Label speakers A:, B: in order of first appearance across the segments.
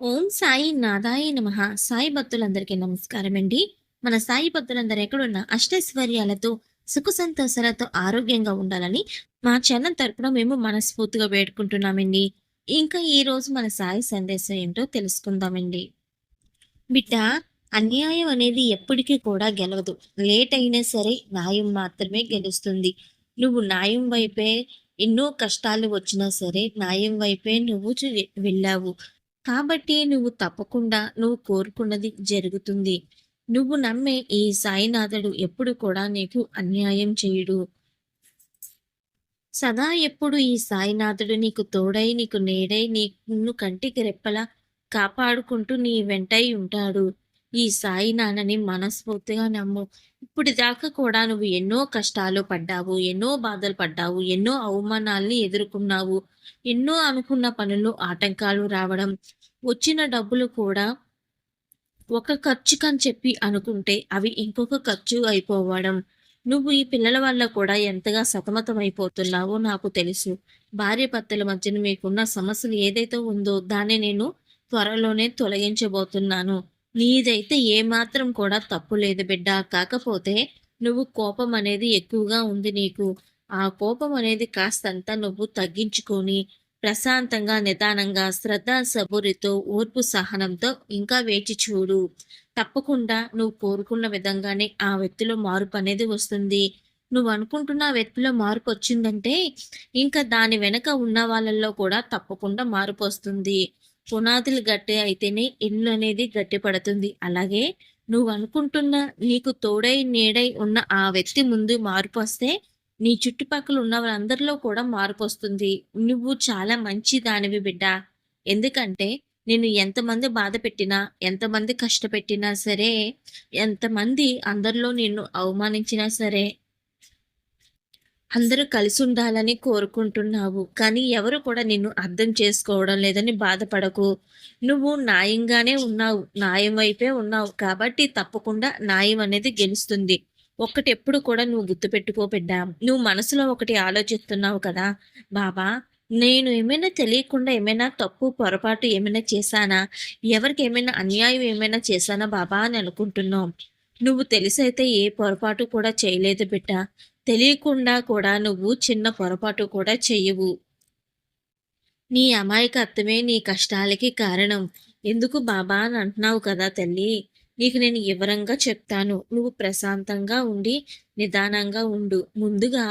A: ఓం సాయి నాదాయ నమ. సాయి భక్తులందరికీ నమస్కారం అండి మన సాయి భక్తులందరూ ఎక్కడున్న అష్టైశ్వర్యాలతో సుఖ సంతోషాలతో ఆరోగ్యంగా ఉండాలని మా ఛానల్ తరపున మేము మనస్ఫూర్తిగా వేడుకుంటున్నామండి. ఇంకా ఈ రోజు మన సాయి సందేశం ఏంటో తెలుసుకుందామండి. బిడ్డ అన్యాయం అనేది ఎప్పటికీ కూడా గెలవదు. లేట్ అయినా సరే న్యాయం మాత్రమే గెలుస్తుంది. నువ్వు న్యాయం వైపే ఎన్నో కష్టాలు వచ్చినా సరే న్యాయం వైపే నువ్వు వెళ్ళావు. కాబట్టి నువ్వు తప్పకుండా నువ్వు కోరుకున్నది జరుగుతుంది. నువ్వు నమ్మే ఈ సాయినాథుడు ఎప్పుడు కూడా నీకు అన్యాయం చేయడు. సదా ఎప్పుడు ఈ సాయినాథుడు నీకు తోడై నీకు నేడై నిన్ను కంటికి రెప్పలా కాపాడుకుంటూ నీ వెంటై ఉంటాడు. ఈ సాయి నాన్నని మనస్ఫూర్తిగా నమ్ము. ఇప్పుడు దాకా కూడా నువ్వు ఎన్నో కష్టాలు పడ్డావు ఎన్నో బాధలు పడ్డావు ఎన్నో అవమానాల్ని ఎదుర్కొన్నావు ఎన్నో అనుకున్న పనులు ఆటంకాలు రావడం వచ్చిన డబ్బులు కూడా ఒక ఖర్చుకని చెప్పి అనుకుంటే అవి ఇంకొక ఖర్చు అయిపోవడం. నువ్వు ఈ పిల్లల వల్ల కూడా ఎంతగా సతమతం అయిపోతున్నావో నాకు తెలుసు. భార్య భర్తల మధ్యన మీకున్న సమస్యలు ఏదైతే ఉందో దాన్ని నేను త్వరలోనే తొలగించబోతున్నాను. నీదైతే ఏమాత్రం కూడా తప్పు లేదు బిడ్డ. కాకపోతే నువ్వు కోపం అనేది ఎక్కువగా ఉంది నీకు. ఆ కోపం అనేది కాస్తంత నువ్వు తగ్గించుకొని ప్రశాంతంగా నిదానంగా శ్రద్ధ సబురితో ఓర్పు సహనంతో ఇంకా వేచి చూడు. తప్పకుండా నువ్వు కోరుకున్న విధంగానే ఆ వ్యక్తిలో మార్పు అనేది వస్తుంది. నువ్వు అనుకుంటున్న ఆ వ్యక్తిలో మార్పు వచ్చిందంటే ఇంకా దాని వెనక ఉన్న వాళ్ళల్లో కూడా తప్పకుండా మార్పు వస్తుంది. పునాదులు గట్టి అయితేనే ఇల్లు అనేది గట్టి పడుతుంది. అలాగే నువ్వు అనుకుంటున్న నీకు తోడై నీడై ఉన్న ఆ వ్యక్తి ముందు మార్పు వస్తే నీ చుట్టుపక్కల ఉన్న వాళ్ళందరిలో కూడా మార్పు వస్తుంది. నువ్వు చాలా మంచి దానివి బిడ్డ. ఎందుకంటే నేను ఎంతమంది బాధ పెట్టినా ఎంతమంది కష్టపెట్టినా సరే ఎంతమంది అందరిలో నిన్ను అవమానించినా సరే అందరూ కలిసి ఉండాలని కోరుకుంటున్నావు. కానీ ఎవరు కూడా నిన్ను అర్థం చేసుకోవడం లేదని బాధపడకు. నువ్వు న్యాయంగానే ఉన్నావు. న్యాయం వైపే ఉన్నావు. కాబట్టి తప్పకుండా న్యాయం అనేది గెలుస్తుంది. ఒక్కటి ఎప్పుడు కూడా నువ్వు గుర్తుపెట్టుకో బిడ్డా. నువ్వు మనసులో ఒకటి ఆలోచిస్తున్నావు కదా. బాబా నేను ఏమైనా తెలియకుండా ఏమైనా తప్పు పొరపాటు ఏమైనా చేశానా? ఎవరికి ఏమైనా అన్యాయం ఏమైనా చేశానా బాబా అని అనుకుంటున్నావు నువ్వు తెలిసైతే ఏ పొరపాటు కూడా చేయలేదు బిడ్డ. తెలియకుండా కూడా నువ్వు చిన్న పొరపాటు కూడా చెయ్యవు. నీ అమాయకత్వమే నీ కష్టాలకి కారణం. ఎందుకు బాబా అని అంటున్నావు కదా తల్లి? నీకు నేను వివరంగా చెప్తాను. నువ్వు ప్రశాంతంగా ఉండి నిదానంగా ఉండు. ముందుగా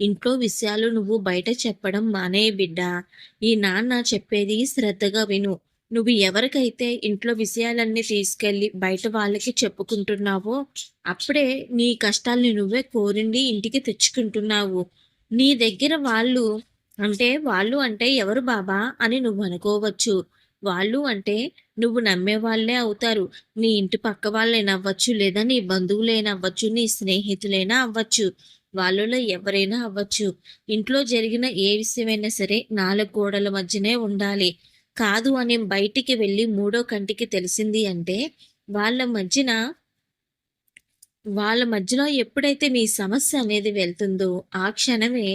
A: ఇంట్లో విషయాలు నువ్వు బయట చెప్పడం మానే బిడ్డ. ఈ నాన్న చెప్పేది శ్రద్ధగా విను. నువ్వు ఎవరికైతే ఇంట్లో విషయాలన్నీ తీసుకెళ్ళి బయట వాళ్ళకి చెప్పుకుంటున్నావో అప్పుడే నీ కష్టాల్ని నువ్వే కోరిండి ఇంటికి తెచ్చుకుంటున్నావు. నీ దగ్గర వాళ్ళు అంటే వాళ్ళు అంటే ఎవరు బాబా అని నువ్వు అనుకోవచ్చు. వాళ్ళు అంటే నువ్వు నమ్మే వాళ్ళే అవుతారు. నీ ఇంటి పక్క వాళ్ళేనవ్వచ్చు లేదా నీ బంధువులైనా అవ్వచ్చు నీ స్నేహితులైనా అవ్వచ్చు. వాళ్ళలో ఎవరైనా అవ్వచ్చు. ఇంట్లో జరిగిన ఏ విషయమైనా సరే నాలుగు గోడల మధ్యనే ఉండాలి. కాదు అని బయటికి వెళ్ళి మూడో కంటికి తెలిసింది అంటే వాళ్ళ మధ్యన వాళ్ళ మధ్యలో ఎప్పుడైతే మీ సమస్య అనేది వెళ్తుందో ఆ క్షణమే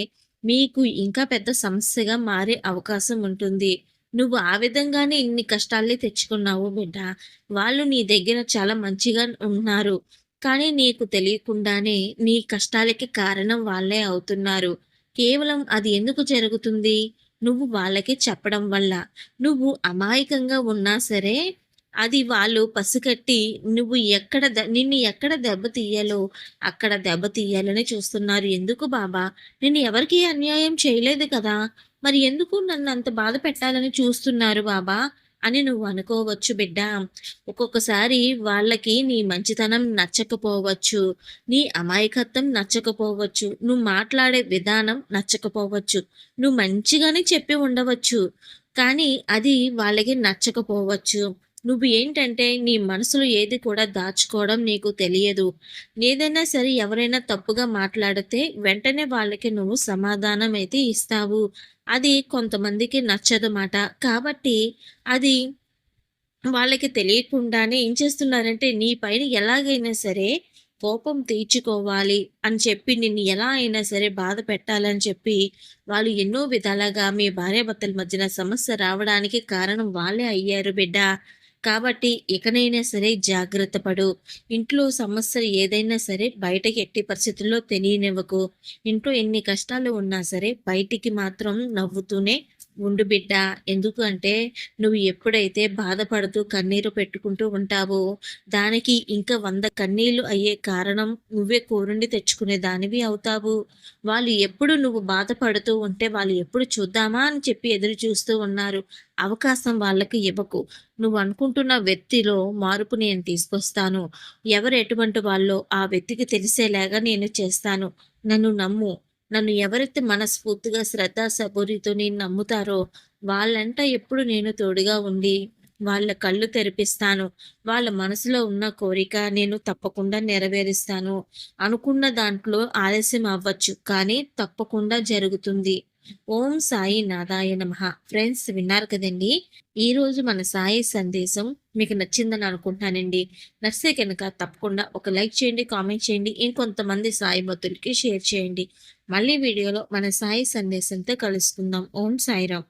A: మీకు ఇంకా పెద్ద సమస్యగా మారే అవకాశం ఉంటుంది. నువ్వు ఆ విధంగానే ఇన్ని కష్టాలే తెచ్చుకున్నావు బిడ్డ. వాళ్ళు నీ దగ్గర చాలా మంచిగా ఉన్నారు. కానీ నీకు తెలియకుండానే నీ కష్టాలకి కారణం వాళ్ళే అవుతున్నారు. కేవలం అది ఎందుకు జరుగుతుంది? నువ్వు వాళ్ళకి చెప్పడం వల్ల. నువ్వు అమాయకంగా ఉన్నా సరే అది వాళ్ళు పసికట్టి నువ్వు ఎక్కడ నిన్ను ఎక్కడ దెబ్బతీయాలో అక్కడ దెబ్బ తీయాలని చూస్తున్నారు. ఎందుకు బాబా? నేను ఎవరికీ అన్యాయం చేయలేదు కదా? మరి ఎందుకు నన్ను అంత బాధ పెట్టాలని చూస్తున్నారు బాబా? అని నువ్వు అనుకోవచ్చు బిడ్డ. ఒక్కొక్కసారి వాళ్ళకి నీ మంచితనం నచ్చకపోవచ్చు నీ అమాయకత్వం నచ్చకపోవచ్చు నువ్వు మాట్లాడే విధానం నచ్చకపోవచ్చు నువ్వు మంచిగానే చెప్పి ఉండవచ్చు. కానీ అది వాళ్ళకి నచ్చకపోవచ్చు. నువ్వు ఏంటంటే నీ మనసులో ఏది కూడా దాచుకోవడం నీకు తెలియదు. ఏదైనా సరే ఎవరైనా తప్పుగా మాట్లాడితే వెంటనే వాళ్ళకి నువ్వు సమాధానం అయితే ఇస్తావు. అది కొంతమందికి నచ్చదన్నమాట కాబట్టి అది వాళ్ళకి తెలియకుండానే ఏం చేస్తున్నారంటే నీ పైన ఎలాగైనా సరే కోపం తీర్చుకోవాలి అని చెప్పి నిన్ను ఎలా అయినా సరే బాధ పెట్టాలని చెప్పి వాళ్ళు ఎన్నో విధాలుగా మీ భార్యాభర్తల మధ్యన సమస్య రావడానికి కారణం వాళ్ళే అయ్యారు బిడ్డ. కాబట్టి ఇకనైనా సరే జాగ్రత్త పడు. ఇంట్లో సమస్యలు ఏదైనా సరే బయటకి ఎట్టి పరిస్థితుల్లో తెలియనివ్వకు. ఇంట్లో ఎన్ని కష్టాలు ఉన్నా సరే బయటికి మాత్రం నవ్వుతూనే ఉండు బిడ్డ. ఎందుకు అంటే నువ్వు ఎప్పుడైతే బాధపడుతూ కన్నీరు పెట్టుకుంటూ ఉంటావో దానికి ఇంకా వంద కన్నీళ్ళు అయ్యే కారణం నువ్వే కోరుండి తెచ్చుకునే దానివి అవుతావు. వాళ్ళు ఎప్పుడు నువ్వు బాధపడుతూ ఉంటే వాళ్ళు ఎప్పుడు చూద్దామా అని చెప్పి ఎదురు చూస్తూ ఉన్నారు. అవకాశం వాళ్ళకి ఇవ్వకు. నువ్వు అనుకుంటున్న వ్యక్తిలో మార్పు నేను తీసుకొస్తాను. ఎవరు ఎటువంటి వాళ్ళో ఆ వ్యక్తికి తెలిసేలాగా నేను చేస్తాను. నన్ను నమ్ము. నన్ను ఎవరైతే మనస్ఫూర్తిగా శ్రద్ధ సబూరితో నేను నమ్ముతారో వాళ్ళంట ఎప్పుడు నేను తోడుగా ఉండి వాళ్ళ కళ్ళు తెరిపిస్తాను. వాళ్ళ మనసులో ఉన్న కోరిక నేను తప్పకుండా నెరవేరుస్తాను. అనుకున్న దాంట్లో ఆలస్యం అవ్వచ్చు కానీ తప్పకుండా జరుగుతుంది. ఓం సాయి నాదాయ నమ. ఫ్రెండ్స్ విన్నారు కదండి? ఈ రోజు మన సాయి సందేశం మీకు నచ్చిందని అనుకుంటానండి. నచ్చితే కనుక తప్పకుండా ఒక లైక్ చేయండి కామెంట్ చేయండి ఇంకొంతమంది సాయి భక్తులకి షేర్ చేయండి. మళ్ళీ వీడియోలో మన సాయి సందేశంతో కలుసుకుందాం. ఓం సాయిరామ్.